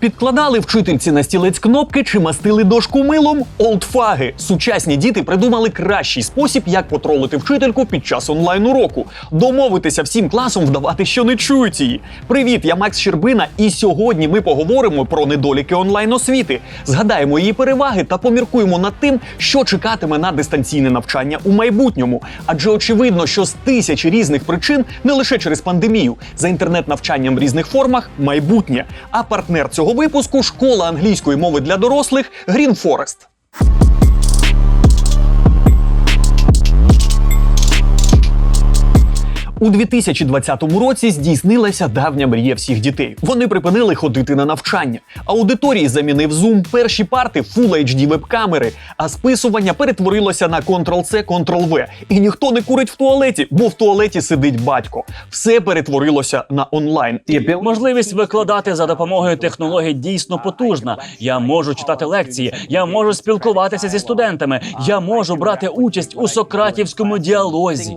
Підкладали вчительці на стілець кнопки чи мастили дошку милом? Олдфаги. Сучасні діти придумали кращий спосіб, як потролити вчительку під час онлайн уроку. Домовитися всім класом вдавати, що не чують її. Привіт, я Макс Щербина, і сьогодні ми поговоримо про недоліки онлайн освіти. Згадаємо її переваги та поміркуємо над тим, що чекатиме на дистанційне навчання у майбутньому. Адже очевидно, що з тисячі різних причин, не лише через пандемію, за інтернет-навчанням в різних формах майбутнє. А партнер цього випуску школа англійської мови для дорослих Green Forest. У 2020 році здійснилася давня мрія всіх дітей. Вони припинили ходити на навчання. Аудиторії замінив Zoom, перші парти Full HD веб-камери, а списування перетворилося на Ctrl-C, Ctrl-V. І ніхто не курить в туалеті, бо в туалеті сидить батько. Все перетворилося на онлайн. Можливість викладати за допомогою технологій дійсно потужна. Я можу читати лекції, я можу спілкуватися зі студентами, я можу брати участь у сократівському діалозі.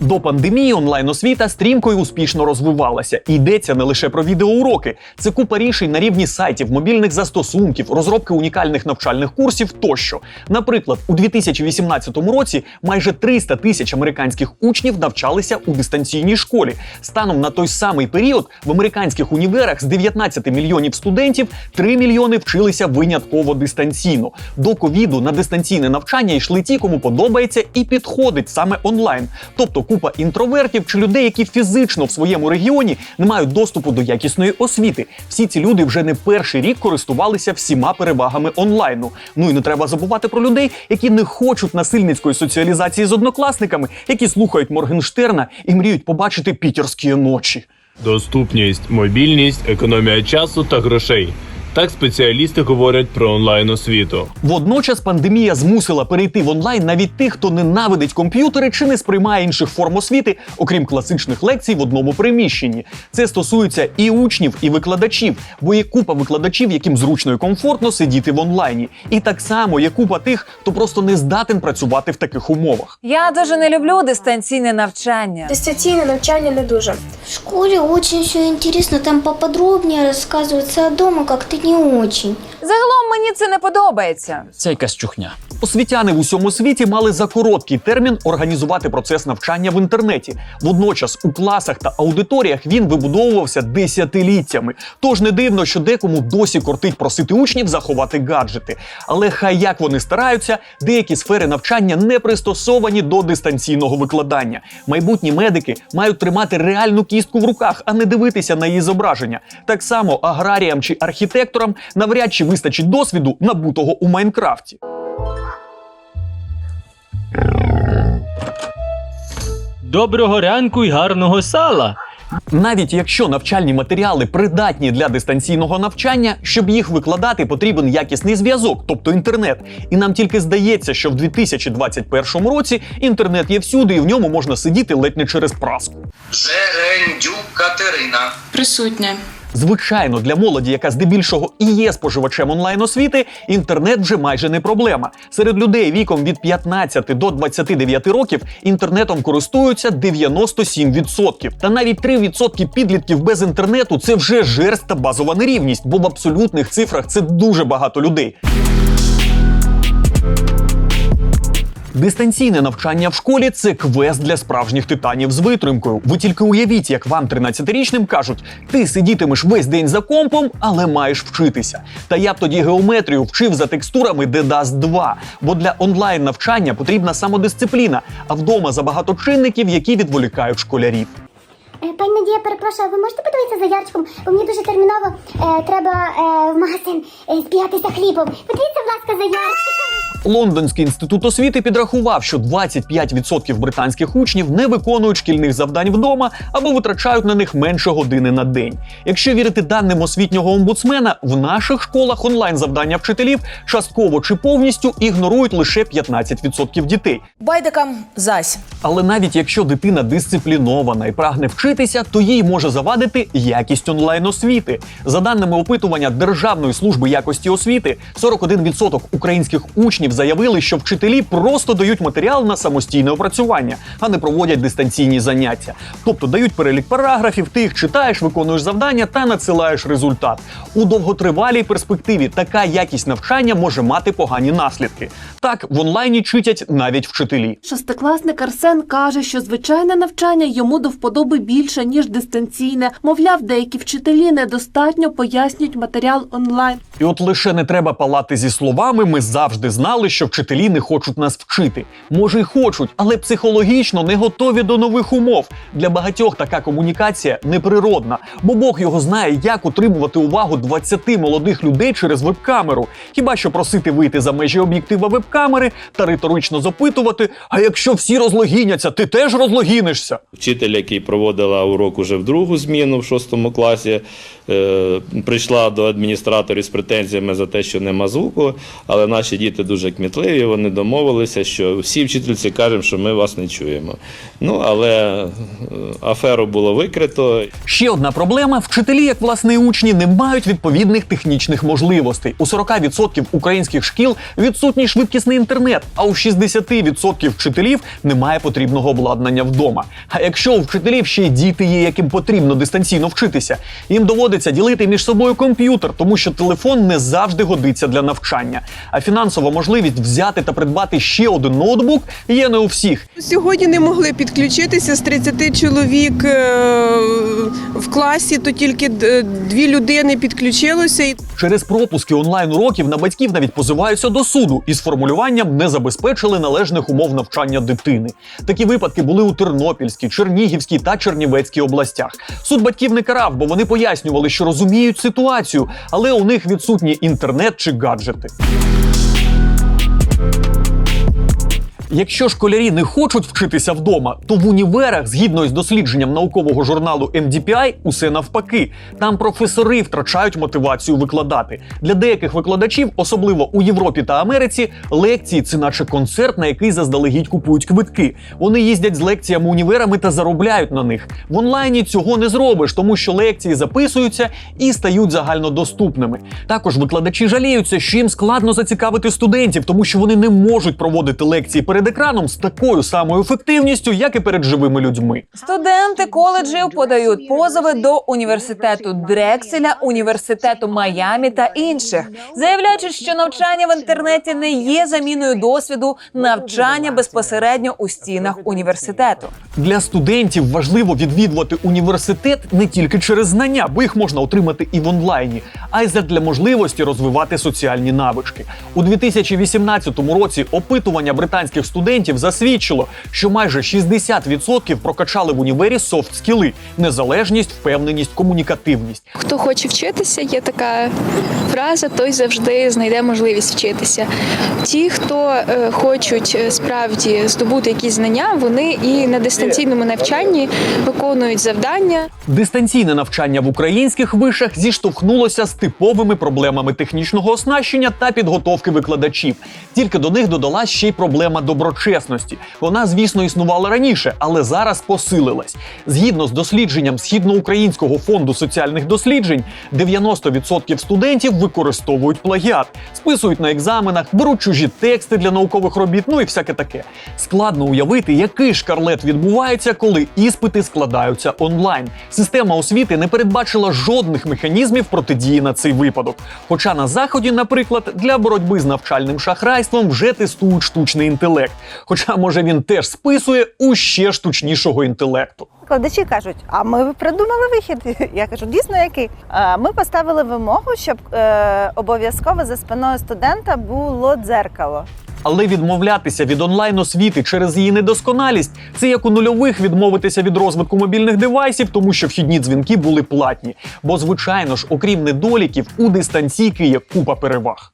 До пандемії онлайн-освіта стрімко і успішно розвивалася. Йдеться не лише про відеоуроки. Це купа рішень на рівні сайтів, мобільних застосунків, розробки унікальних навчальних курсів тощо. Наприклад, у 2018 році майже 300 тисяч американських учнів навчалися у дистанційній школі. Станом на той самий період в американських універах з 19 мільйонів студентів 3 мільйони вчилися винятково дистанційно. До ковіду на дистанційне навчання йшли ті, кому подобається і підходить саме онлайн. Тобто купа інтровертів чи людей, які фізично в своєму регіоні не мають доступу до якісної освіти. Всі ці люди вже не перший рік користувалися всіма перевагами онлайну. Ну і не треба забувати про людей, які не хочуть насильницької соціалізації з однокласниками, які слухають Моргенштерна і мріють побачити пітерські ночі. Доступність, мобільність, економія часу та грошей. Так спеціалісти говорять про онлайн освіту. Водночас пандемія змусила перейти в онлайн навіть тих, хто ненавидить комп'ютери чи не сприймає інших форм освіти, окрім класичних лекцій в одному приміщенні. Це стосується і учнів, і викладачів, бо є купа викладачів, яким зручно і комфортно сидіти в онлайні. І так само є купа тих, хто просто не здатен працювати в таких умовах. Я дуже не люблю дистанційне навчання. Дистанційне навчання не дуже. В очень все интересно, там поподробнее рассказывается, а дома как-то не очень. Загалом мені це не подобається. Це якась чухня. Освітяни в усьому світі мали за короткий термін організувати процес навчання в інтернеті. Водночас у класах та аудиторіях він вибудовувався десятиліттями. Тож не дивно, що декому досі кортить просити учнів заховати гаджети. Але хай як вони стараються, деякі сфери навчання не пристосовані до дистанційного викладання. Майбутні медики мають тримати реальну кістку в руках, а не дивитися на її зображення. Так само аграріям чи архітекторам навряд чи вистачить досвіду, набутого у Майнкрафті. Доброго ранку і гарного сала. Навіть якщо навчальні матеріали придатні для дистанційного навчання, щоб їх викладати, потрібен якісний зв'язок, тобто інтернет. І нам тільки здається, що в 2021 році інтернет є всюди, і в ньому можна сидіти ледь не через праску. Жерендюк Катерина. Присутня. Звичайно, для молоді, яка здебільшого і є споживачем онлайн освіти, інтернет вже майже не проблема. Серед людей віком від 15 до 29 років інтернетом користуються 97%. Та навіть 3% підлітків без інтернету це вже жерсть та базова нерівність, бо в абсолютних цифрах це дуже багато людей. Дистанційне навчання в школі це квест для справжніх титанів з витримкою. Ви тільки уявіть, як вам 13-річним кажуть, ти сидітимеш весь день за компом, але маєш вчитися. Та я б тоді геометрію вчив за текстурами DDAS 2, бо для онлайн навчання потрібна самодисципліна, а вдома забагато чинників, які відволікають школярів. Е, Пані Надія, перепрошую, ви можете подивитися за ярчиком? Бо мені дуже терміново е, треба е, в магазин е, збігати за хлібом. Подивіться, будь ласка, за ярчиком. Лондонський інститут освіти підрахував, що 25% британських учнів не виконують шкільних завдань вдома або витрачають на них менше години на день. Якщо вірити даним освітнього омбудсмена, в наших школах онлайн завдання вчителів частково чи повністю ігнорують лише 15% дітей. Байдикам зась. Але навіть якщо дитина дисциплінована і прагне вчитися, то їй може завадити якість онлайн освіти. За даними опитування Державної служби якості освіти, 41% українських учнів заявили, що вчителі просто дають матеріал на самостійне опрацювання, а не проводять дистанційні заняття. Тобто дають перелік параграфів, ти їх читаєш, виконуєш завдання та надсилаєш результат. У довготривалій перспективі така якість навчання може мати погані наслідки. Так в онлайні читять навіть вчителі. Шестикласник Арсен каже, що звичайне навчання йому до вподоби більше, ніж дистанційне. Мовляв, деякі вчителі недостатньо пояснюють матеріал онлайн. І от лише не треба палати зі словами. Ми завжди знали, що вчителі не хочуть нас вчити. Може, й хочуть, але психологічно не готові до нових умов. Для багатьох така комунікація неприродна, бо Бог його знає, як утримувати увагу 20 молодих людей через веб-камеру. Хіба що просити вийти за межі об'єктива веб-камери та риторично запитувати: а якщо всі розлогіняться, ти теж розлогінишся? Вчитель, який проводила урок уже в другу зміну в шостому класі, е, прийшла до адміністраторів з претензіями за те, що нема звуку, але наші діти дуже кмітливі, вони домовилися, що всі вчительці кажемо, що ми вас не чуємо. Ну, але е, аферу було викрито. Ще одна проблема: вчителі, як власне учні, не мають відповідних технічних можливостей. У 40% українських шкіл відсутній швидкісний інтернет, а у 60% вчителів немає потрібного обладнання вдома. А якщо у вчителів ще й діти є, яким потрібно дистанційно вчитися, їм доводиться ділити між собою комп'ютер, тому що телефон не завжди годиться для навчання. А фінансова можливість взяти та придбати ще один ноутбук є не у всіх. Сьогодні не могли підключитися з 30 чоловік е, в класі, то тільки дві людини підключилося. Через пропуски онлайн уроків на батьків навіть позиваються до суду із формулюванням не забезпечили належних умов навчання дитини. Такі випадки були у Тернопільській, Чернігівській та Чернівецькій областях. Суд батьків не карав, бо вони пояснювали, що розуміють ситуацію, але у них відсутні інтернет чи гаджети. Якщо школярі не хочуть вчитися вдома, то в універах, згідно із дослідженням наукового журналу MDPI, усе навпаки. Там професори втрачають мотивацію викладати. Для деяких викладачів, особливо у Європі та Америці, лекції це наче концерт, на який заздалегідь купують квитки. Вони їздять з лекціями універами та заробляють на них. В онлайні цього не зробиш, тому що лекції записуються і стають загальнодоступними. Також викладачі жаліються, що їм складно зацікавити студентів, тому що вони не можуть проводити лекції перед екраном з такою самою ефективністю, як і перед живими людьми. Студенти коледжів подають позови до університету Дрекселя, університету Майамі та інших, заявляючи, що навчання в інтернеті не є заміною досвіду навчання безпосередньо у стінах університету. Для студентів важливо відвідувати університет не тільки через знання, бо їх можна отримати і в онлайні, а й задля можливості розвивати соціальні навички. У 2018 році опитування британських студентів засвідчило, що майже 60% прокачали в універі софт-скіли – незалежність, впевненість, комунікативність. Хто хоче вчитися, є така фраза, той завжди знайде можливість вчитися. Ті, хто е, хочуть е, справді здобути якісь знання, вони і на дистанційному навчанні виконують завдання. Дистанційне навчання в українських вишах зіштовхнулося з типовими проблемами технічного оснащення та підготовки викладачів. Тільки до них додалась ще й проблема доброчесності. Вона, звісно, існувала раніше, але зараз посилилась. Згідно з дослідженням Східноукраїнського фонду соціальних досліджень, 90% студентів використовують плагіат, списують на екзаменах, беруть чужі тексти для наукових робіт, ну і всяке таке. Складно уявити, який шкарлет відбувається, коли іспити складаються онлайн. Система освіти не передбачила жодних механізмів протидії на цей випадок. Хоча на заході, наприклад, для боротьби з навчальним шахрайством вже тестують штучний інтелект. Хоча, може, він теж списує у ще штучнішого інтелекту. Викладачі кажуть, а ми придумали вихід. Я кажу, дійсно який? Е, Ми поставили вимогу, щоб е, обов'язково за спиною студента було дзеркало. Але відмовлятися від онлайн освіти через її недосконалість це як у нульових відмовитися від розвитку мобільних девайсів, тому що вхідні дзвінки були платні. Бо, звичайно ж, окрім недоліків, у дистанційки є купа переваг.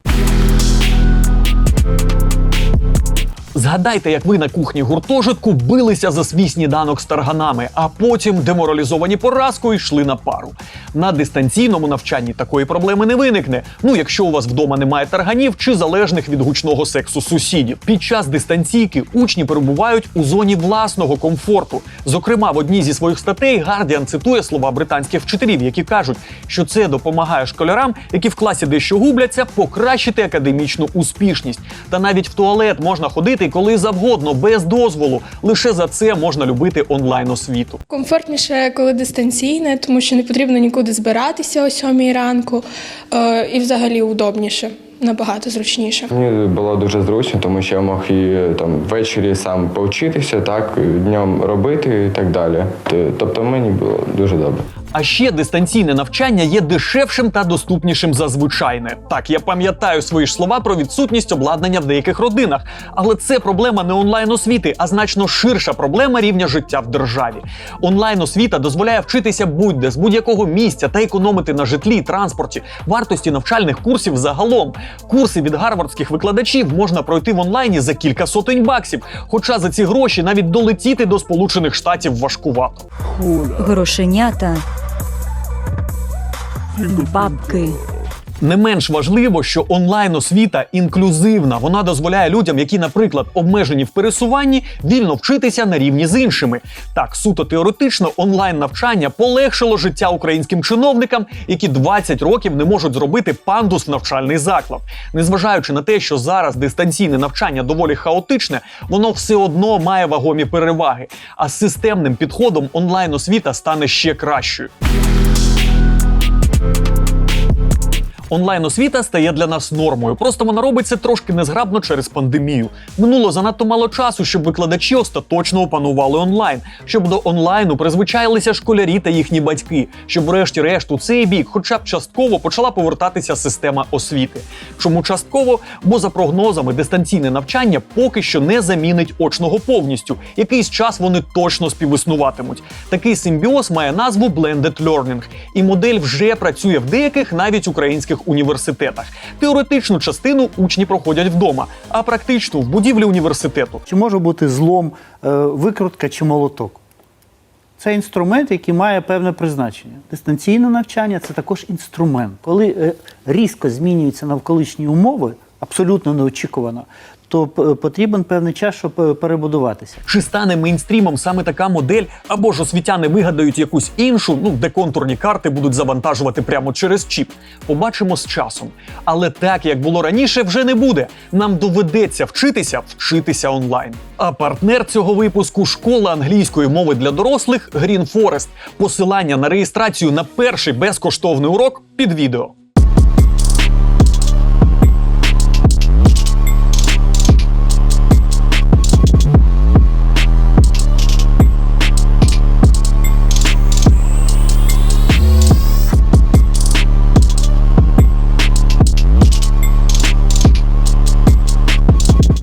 Згадайте, як ви на кухні гуртожитку билися за свій сніданок з тарганами, а потім, деморалізовані поразкою, йшли на пару. На дистанційному навчанні такої проблеми не виникне. Ну, якщо у вас вдома немає тарганів чи залежних від гучного сексу сусідів. Під час дистанційки учні перебувають у зоні власного комфорту. Зокрема, в одній зі своїх статей Гардіан цитує слова британських вчителів, які кажуть, що це допомагає школярам, які в класі дещо губляться, покращити академічну успішність. Та навіть в туалет можна ходити коли завгодно, без дозволу. Лише за це можна любити онлайн освіту. Комфортніше, коли дистанційне, тому що не потрібно нікуди збиратися о сьомій ранку, е, і взагалі удобніше, набагато зручніше. Мені було дуже зручно, тому що я мог і там ввечері сам повчитися, так днем робити і так далі. Тобто мені було дуже добре. А ще дистанційне навчання є дешевшим та доступнішим за звичайне. Так, я пам'ятаю свої ж слова про відсутність обладнання в деяких родинах, але це проблема не онлайн освіти, а значно ширша проблема рівня життя в державі. Онлайн освіта дозволяє вчитися будь-де з будь-якого місця та економити на житлі транспорті, вартості навчальних курсів загалом. Курси від гарвардських викладачів можна пройти в онлайні за кілька сотень баксів. Хоча за ці гроші навіть долетіти до Сполучених Штатів важкувато. Грошенята. Бабки. Не менш важливо, що онлайн освіта інклюзивна. Вона дозволяє людям, які, наприклад, обмежені в пересуванні, вільно вчитися на рівні з іншими. Так, суто теоретично, онлайн навчання полегшило життя українським чиновникам, які 20 років не можуть зробити пандус в навчальний заклад. Незважаючи на те, що зараз дистанційне навчання доволі хаотичне, воно все одно має вагомі переваги. А з системним підходом онлайн освіта стане ще кращою. Онлайн освіта стає для нас нормою. Просто вона робить це трошки незграбно через пандемію. Минуло занадто мало часу, щоб викладачі остаточно опанували онлайн, щоб до онлайну призвичаїлися школярі та їхні батьки, щоб, врешті-решт, у цей бік, хоча б частково почала повертатися система освіти. Чому частково? Бо за прогнозами дистанційне навчання поки що не замінить очного повністю. Якийсь час вони точно співіснуватимуть. Такий симбіоз має назву Blended Learning, і модель вже працює в деяких навіть українських університетах. Теоретичну частину учні проходять вдома, а практичну в будівлі університету. Чи може бути злом, е, викрутка чи молоток? Це інструмент, який має певне призначення. Дистанційне навчання це також інструмент. Коли е, різко змінюються навколишні умови, абсолютно неочікувано, то потрібен певний час, щоб е, перебудуватися. Чи стане мейнстрімом саме така модель, або ж освітяни вигадають якусь іншу, ну де контурні карти будуть завантажувати прямо через чіп? Побачимо з часом. Але так як було раніше, вже не буде. Нам доведеться вчитися вчитися онлайн. А партнер цього випуску школа англійської мови для дорослих Green Forest. Посилання на реєстрацію на перший безкоштовний урок під відео.